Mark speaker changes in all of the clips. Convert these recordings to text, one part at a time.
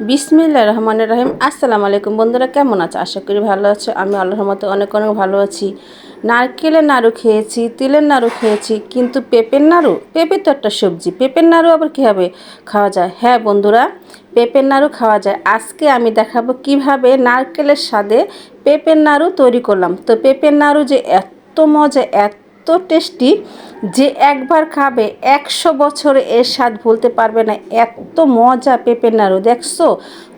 Speaker 1: বিসমিল্লা রহমানের রহিম। আসসালামু আলাইকুম বন্ধুরা, কেমন আছো? আশা করি ভালো আছো। আমি আল্লাহর রহমতে অনেক অনেক ভালো আছি। নারকেলের নাড়ু খেয়েছি, তিলের নাড়ু খেয়েছি, কিন্তু পেঁপের নাড়ু, পেঁপে তো একটা সবজি, পেঁপের নাড়ু আবার কীভাবে খাওয়া যায়? হ্যাঁ বন্ধুরা, পেঁপের নাড়ু খাওয়া যায়। আজকে আমি দেখাবো কীভাবে নারকেলের স্বাদে পেঁপের নাড়ু তৈরি করলাম। তো পেঁপের নাড়ু যে এত মজা, এত এত টেস্টি যে একবার খাবে একশো বছর এর স্বাদ ভুলতে পারবে না। এত মজা পেঁপের নাড়ু, দেখছ?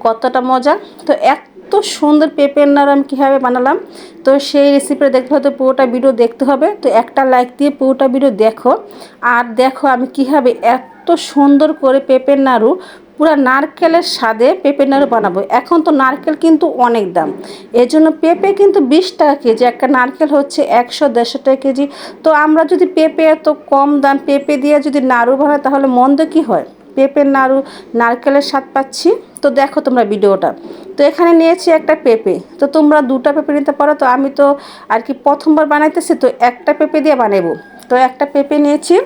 Speaker 1: কতটা মজা। তো এত সুন্দর পেঁপের নাড়ু আমি কীভাবে বানালাম? তো সেই রেসিপিটা দেখতে হয়তো পুরোটা ভিডিও দেখতে হবে। তো একটা লাইক দিয়ে পুরোটা ভিডিও দেখো। আর দেখো আমি কীভাবে এত সুন্দর করে পেঁপের নাড়ু পুরো নারকেলের স্বাদে পেঁপে নাড়ু বানাবো। এখন তো নারকেল কিন্তু অনেক দাম। এই জন্য পেঁপে কিন্তু বিশ টাকা কেজি, একটা নারকেল হচ্ছে একশো দেড়শো টাকা কেজি। তো আমরা যদি পেঁপে এত কম দাম, পেঁপে দিয়ে যদি নাড়ু বানাই, তাহলে মন্দ কি হয়? পেঁপের নাড়ু, নারকেলের স্বাদ পাচ্ছি? তো দেখো তোমরা ভিডিওটা। তো এখানে নিয়েছি একটা পেঁপে। তো তোমরা দুটা পেঁপে নিতে পারো। তো আমি তো আর কি প্রথমবার বানাইতেছি, তো একটা পেঁপে দিয়ে বানাবো তো একটা পেঁপে নিয়েছি।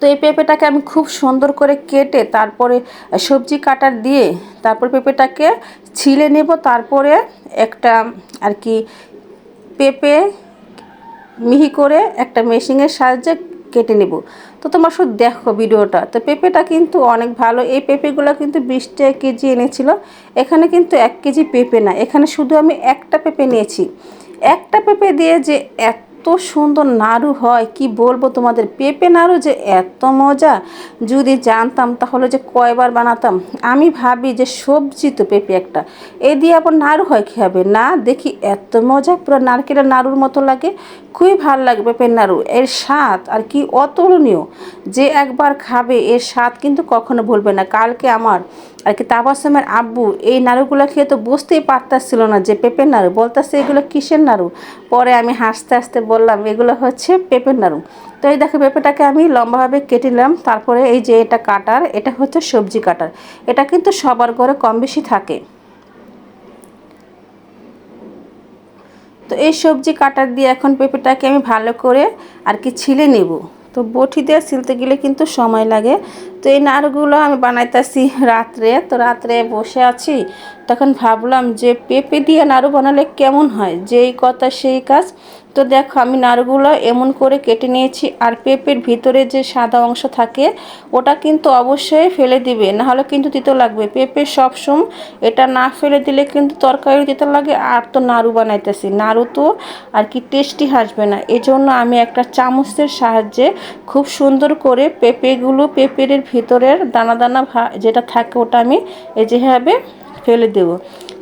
Speaker 1: তো এই পেঁপেটাকে আমি খুব সুন্দর করে কেটে তারপরে সবজি কাটার দিয়ে তারপর পেঁপেটাকে ছিলে নেব। তারপরে একটা আর কি পেঁপে মিহি করে একটা মেশিনের সাহায্যে কেটে নেব। তো তোমার শুধু দেখো ভিডিওটা। তো পেঁপেটা কিন্তু অনেক ভালো। এই পেঁপেগুলো কিন্তু বিশ টাকা কেজি এনেছিল। এখানে কিন্তু এক কেজি পেঁপে না। এখানে শুধু আমি একটা পেঁপে নিয়েছি। একটা পেঁপে দিয়ে যে এত সুন্দর নাড়ু হয়, কি বলব তোমাদের? পেঁপে নাড়ু যে এত মজা। যদি জানতাম তাহলে যে কয়বার বানাতাম। আমি ভাবি যে সবজি তো পেঁপে একটা। এ দিয়ে আবার নাড়ু হয় কী হবে না, দেখি এত মজা, পুরো নারকেলের নাড়ুর মতো লাগে। খুবই ভালো লাগে পেঁপের নাড়ু। এর স্বাদ আর কি অতুলনীয়। যে একবার খাবে, এর স্বাদ কিন্তু কখনো ভুলবে না। কালকে আমার আর কি তাবাসমের আব্বু, এই নাড়ুগুলো খেয়ে তো বুঝতেই পারতাছিল না যে পেঁপের নাড়ু। বলতেছে, এগুলো কিসের নাড়ু? পরে আমি হাসতে হাসতে বললাম, এগুলো হচ্ছে পেঁপের নাড়ু। তো এই দেখো পেঁপেটাকে আমি লম্বাভাবে কেটে নিলাম। তারপরে এই যে এটা কাটার, এটা হচ্ছে সবজি কাটার। এটা কিন্তু সবার ঘরে কম বেশি থাকে। তো এই সবজি কাটার দিয়ে এখন পেঁপেটাকে আমি ভালো করে আর কি ছিলে নেব। তো বটি দিয়ে সিলতে গেলে কিন্তু সময় লাগে। তো এই নাড়ুগুলো আমি বানাইতেছি রাত্রে। তো রাত্রে বসে আছি। তখন ভাবলাম যে পেঁপে দিয়ে নাড়ু বানালে কেমন হয়? যেই কথা সেই কাজ। তো দেখো, আমি নাড়ুগুলো এমন করে কেটে নিয়েছি আর পেঁপের ভিতরে যে সাদা অংশ থাকে, ওটা কিন্তু অবশ্যই ফেলে দিবে। নাহলে কিন্তু তিতো লাগবে। পেঁপে সবসময় এটা না ফেলে দিলে কিন্তু তরকারি তিতো লাগে, আর তো নাড়ু বানাইতেছি। নাড়ু তো আর কি টেস্টি হাসবে না। এজন্য আমি একটা চামচের সাহায্যে খুব সুন্দর করে পেঁপেগুলো পেঁপের ভিতরের দানা দানা যেটা থাকে ওটা আমি এই যেভাবে ফেলে দেব।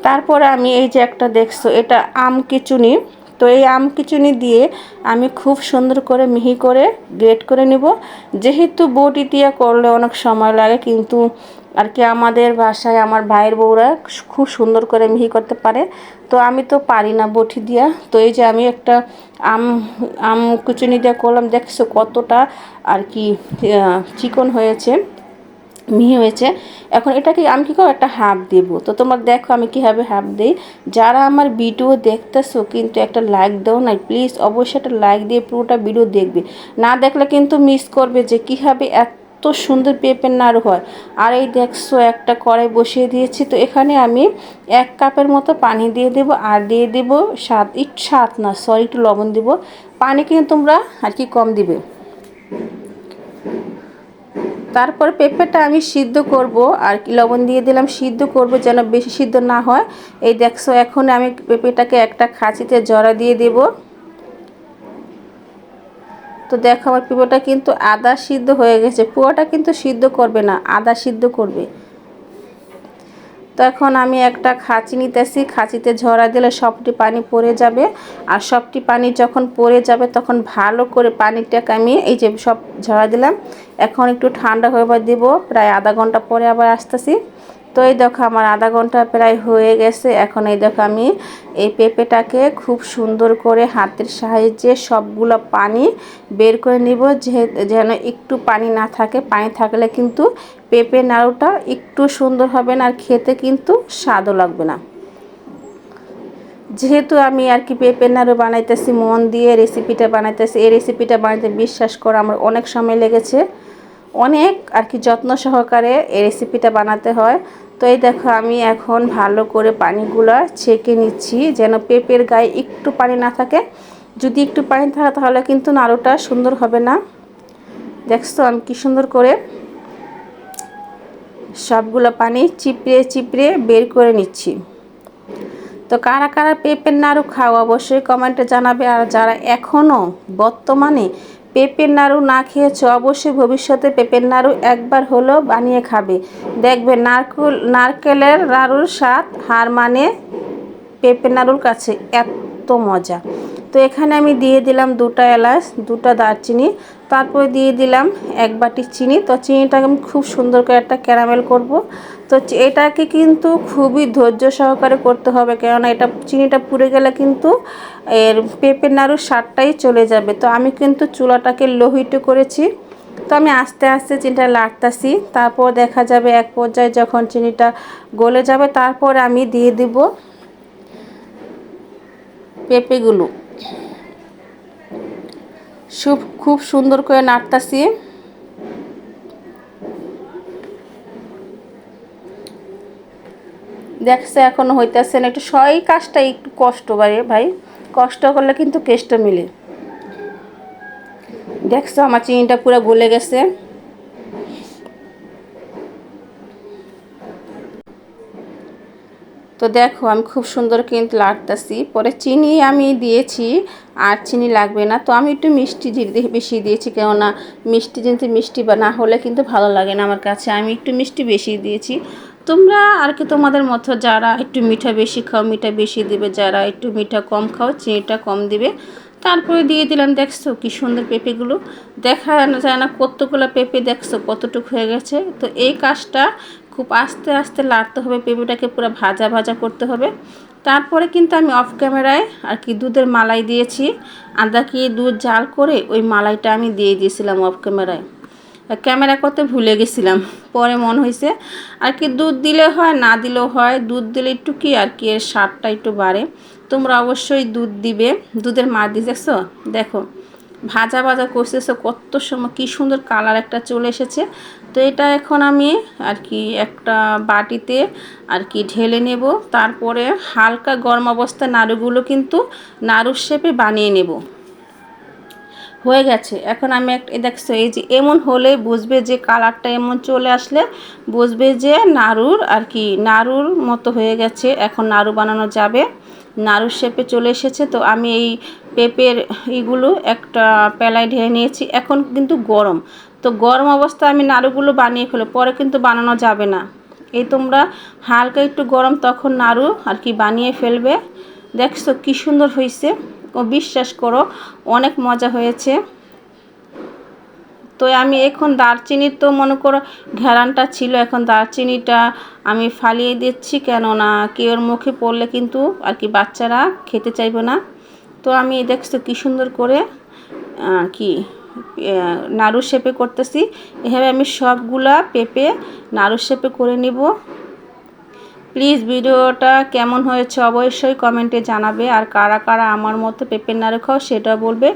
Speaker 1: তারপরে আমি এই যে একটা দেখছ, এটা আম কিচুনি। তো এই আম কিচুনি দিয়ে আমি খুব সুন্দর করে মিহি করে গ্রেট করে নিব। যেহেতু বটি দিয়ে করলে অনেক সময় লাগে, কিন্তু আর কি আমাদের বাসায় আমার ভাইয়ের বউরা খুব সুন্দর করে মিহি করতে পারে। তো আমি তো পারি না বটি দিয়া তো এই যে আমি একটা আম আম কুচুনি দিয়ে করলাম, দেখছ কতটা আর কি চিকন হয়েছে। মিহি হয়েছে। এখন এটাকে আমি কী করব? একটা হাফ দেব। তো তোমরা দেখো আমি কীভাবে হাফ দিই। যারা আমার ভিডিও দেখতেছো কিন্তু একটা লাইক দাও না প্লিজ অবশ্যই একটা লাইক দিয়ে পুরোটা ভিডিও দেখবে। না দেখলে কিন্তু মিস করবে যে কীভাবে এত সুন্দর পেঁপের নাড়ু হয়। আর এই দেখছ একটা কড়াই বসিয়ে দিয়েছি। তো এখানে আমি এক কাপের মতো পানি দিয়ে দেব আর দিয়ে দেব স্বাদ একটু স্বাদ না সরি একটু লবণ দেব। পানি কিন্তু তোমরা আর কি কম দিবে। তারপর পেঁপেটা আমি সিদ্ধ করব, আর কি লবণ দিয়ে দিলাম সিদ্ধ করব যেন বেশি সিদ্ধ না হয়। এই দেখছ, এখন আমি পেঁপেটাকে একটা খাঁচিতে জড়া দিয়ে দেব। তো দেখো, আমার পেঁপেটা কিন্তু আদা সিদ্ধ হয়ে গেছে। পুরোটা কিন্তু সিদ্ধ করবে না, আদা সিদ্ধ করবে। তো এখন আমি একটা খাঁচি নিতেছি, খাঁচিতে ঝরা দিলে সবটি পানি পড়ে যাবে। আর সবটি পানি যখন পড়ে যাবে, তখন ভালো করে পানিটাকে আমি এই যে সব ঝরা দিলাম, এখন একটু ঠান্ডা হয়ে দেব। প্রায় আধা ঘণ্টা পরে আবার আসতেছি। তো এই দেখো আমার আধা ঘণ্টা প্রায় হয়ে গেছে। এখন এই দেখো আমি এই পেঁপেটাকে খুব সুন্দর করে হাতের সাহায্যে সবগুলো পানি বের করে নিব যেন একটু পানি না থাকে। পানি থাকলে কিন্তু পেঁপে নাড়ুটা একটু সুন্দর হবে না, আর খেতে কিন্তু স্বাদও লাগবে না। যেহেতু আমি আর কি পেঁপে নাড়ু বানাইতেছি, মন দিয়ে রেসিপিটা বানাইতেছি, এই রেসিপিটা বানাইতে বিশ্বাস করে আমার অনেক সময় লেগেছে। অনেক আর কি যত্ন সহকারে এই রেসিপিটা বানাতে হয়। তো এই দেখো, আমি এখন ভালো করে পানিগুলো ছেঁকে নিচ্ছি, যেন পেঁপের গায়ে একটু পানি না থাকে। যদি একটু পানি থাকে, তাহলে কিন্তু নাড়ুটা সুন্দর হবে না। দেখছ আমি কি সুন্দর করে সবগুলো পানি চিপড়ে চিপড়ে বের করে নিচ্ছি। তো কারা কারা পেঁপের নাড়ু খাও অবশ্যই কমেন্টে জানাবে। আর যারা এখনও বর্তমানে পেঁপের নাড়ু না খেয়েছো, অবশ্যই ভবিষ্যতে পেঁপের নাড়ু একবার হলেও বানিয়ে খাবে। দেখবে নারকুল, নারকেলের নাড়ুর স্বাদ, হার মানে পেঁপের নাড়ুর কাছে এত মজা। তো এখানে আমি দিয়ে দিলাম দুটা এলাচ, দুটা দারচিনি, তারপরে দিয়ে দিলাম এক বাটি চিনি। তো চিনিটাকে আমি খুব সুন্দর করে একটা ক্যারামেল করব। তো এটাকে কিন্তু খুবই ধৈর্য সহকারে করতে হবে, কেননা এটা চিনিটা পুড়ে গেলে কিন্তু এর পেঁপের নাড়ুর স্বাদটাই চলে যাবে। তো আমি কিন্তু চুলাটাকে লোহিত করেছি। তো আমি আস্তে আস্তে চিনিটা লাড়তাছি। তারপর দেখা যাবে এক পর্যায়ে যখন চিনিটা গলে যাবে, তারপর আমি দিয়ে দিব পেঁপেগুলো। খুব খুব সুন্দর করে নাড়তাছি। দেখছে, এখন হইতেছে না। একটু সই কাজটা একটু কষ্ট বাড়ে ভাই। কষ্ট করলে কিন্তু কেষ্ট মিলে। দেখছ, আমার চিনিটা পুরো গলে গেছে। তো দেখো, আমি খুব সুন্দর কিন্তু লাড়তেছি পরে চিনি আমি দিয়েছি, আর চিনি লাগবে না। তো আমি একটু মিষ্টি বেশি দিয়েছি, কেননা মিষ্টি জিনিস মিষ্টি বা না হলে কিন্তু ভালো লাগে না আমার কাছে। আমি একটু মিষ্টি বেশি দিয়েছি। তোমরা আর কি তোমাদের মতো যারা একটু মিঠা বেশি খাও, মিঠা বেশি দিবে, যারা একটু মিঠা কম খাও, চিনিটা কম দিবে। তারপরে দিয়ে দিলাম, দেখছ কি সুন্দর পেঁপেগুলো। দেখা যায় না কতগুলো পেঁপে দেখছ, কতটুকু হয়ে গেছে। তো এই কাজটা খুব আস্তে আস্তে লাড়তে হবে, পেঁপেটাকে পুরো ভাজা ভাজা করতে হবে। তারপরে কিন্তু আমি অফ ক্যামেরায় আর কি দুধের মালাই দিয়েছি। আদা কি দুধ জাল করে ওই মালাইটা আমি দিয়ে দিয়েছিলাম অফ ক্যামেরায় ক্যামেরা করতে ভুলে গেছিলাম, পরে মন হয়েছে আর কি দুধ দিলে হয়, না দিলেও হয়, দুধ দিলে একটু কি আর কি এর স্বাদটা একটু বাড়ে। তোমরা অবশ্যই দুধ দিবে। দুধের মার দিতেছো দেখো। ভাজা ভাজা করতেছো কত সময়, কী সুন্দর কালার একটা চলে এসেছে। তো এটা এখন আমি আর কি একটা বাটিতে আর কি ঢেলে নেব, তারপরে হালকা গরম অবস্থায় নাড়ুগুলো কিন্তু নাড়ুর শেপে বানিয়ে নেব। হয়ে গেছে। এখন আমি একটা দেখছ, এই যে এমন হলে বুঝবে যে কালারটা এমন চলে আসলে বুঝবে যে নাড়ুর আর কি, নাড়ুর মতো হয়ে গেছে, এখন নাড়ু বানানো যাবে। নাড়ুর শেপে চলে এসেছে। তো আমি এই পেঁপের এইগুলো একটা পেলায় ঢেলে নিয়েছি। এখন কিন্তু গরম। তো গরম অবস্থায় আমি নাড়ুগুলো বানিয়ে ফেলো পরে কিন্তু বানানো যাবে না। এই তোমরা হালকা একটু গরম তখন নাড়ু আর কি বানিয়ে ফেলবে। দেখছ কি সুন্দর হয়েছে ও বিশ্বাস করো, অনেক মজা হয়েছে। তো আমি এখন দারচিনির তো মনে করো ঘেরানটা ছিল, এখন দারচিনিটা আমি ফালিয়ে দিচ্ছি কেননা কেউর মুখে পড়লে কিন্তু আর কি বাচ্চারা খেতে চাইবে না। তো আমি দেখছ কী সুন্দর করে কি নাড়ু শেপে করতেছি। এভাবে আমি সবগুলা পেঁপে নাড়ু শেপে করে নিব। প্লিজ ভিডিওটা কেমন হয়েছে অবশ্যই কমেন্টে জানাবে আর কারা কারা আমার মতো পেঁপের নাড়ু খাও সেটা বলবে।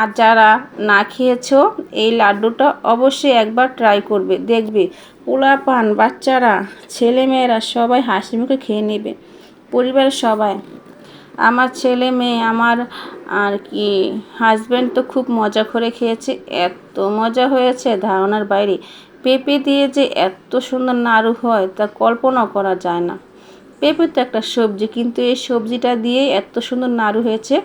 Speaker 1: আর যারা না খেয়েছো এই লাড্ডুটা অবশ্যই একবার ট্রাই করবে। দেখবে পোলা পান বাচ্চারা, ছেলেমেয়েরা সবাই হাসি মুখে খেয়ে নেবে। পরিবারের সবাই। আমার ছেলে মেয়ে, আমার আর কি হাজব্যান্ড তো খুব মজা করে খেয়েছে। এত মজা হয়েছে ধারণার বাইরে। পেঁপে দিয়ে যে এত সুন্দর নাড়ু হয়, তা কল্পনা করা যায় না। পেঁপে তো একটা সবজি, কিন্তু এই সবজিটা দিয়ে এত সুন্দর নাড়ু হয়েছে।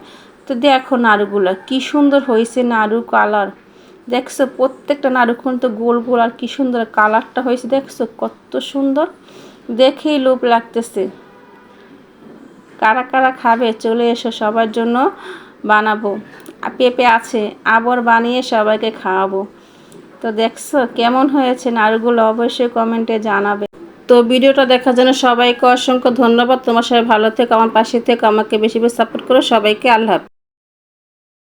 Speaker 1: তো দেখো নাড়ুগুলো, কি সুন্দর হয়েছে নাড়ু কালার। দেখছ, প্রত্যেকটা নাড়ু তো গোল গোল, আর কি সুন্দর কালারটা হয়েছে। দেখছ, কত সুন্দর। দেখেই লোভ লাগতেছে। কারা কারা খাবে, চলে এসো সবার জন্য বানাবো। পেঁপে আছে, আবার বানিয়ে সবাইকে খাওয়াবো। তো দেখছ কেমন হয়েছে নাড়ুগুলো অবশ্যই কমেন্টে জানাবে। তো ভিডিওটা দেখার জন্য সবাইকে অসংখ্য ধন্যবাদ। তোমার সবাই ভালো থেকো, আমার পাশে থেকে, আমাকে বেশি বেশি সাপোর্ট করো। সবাইকে আল্লাহ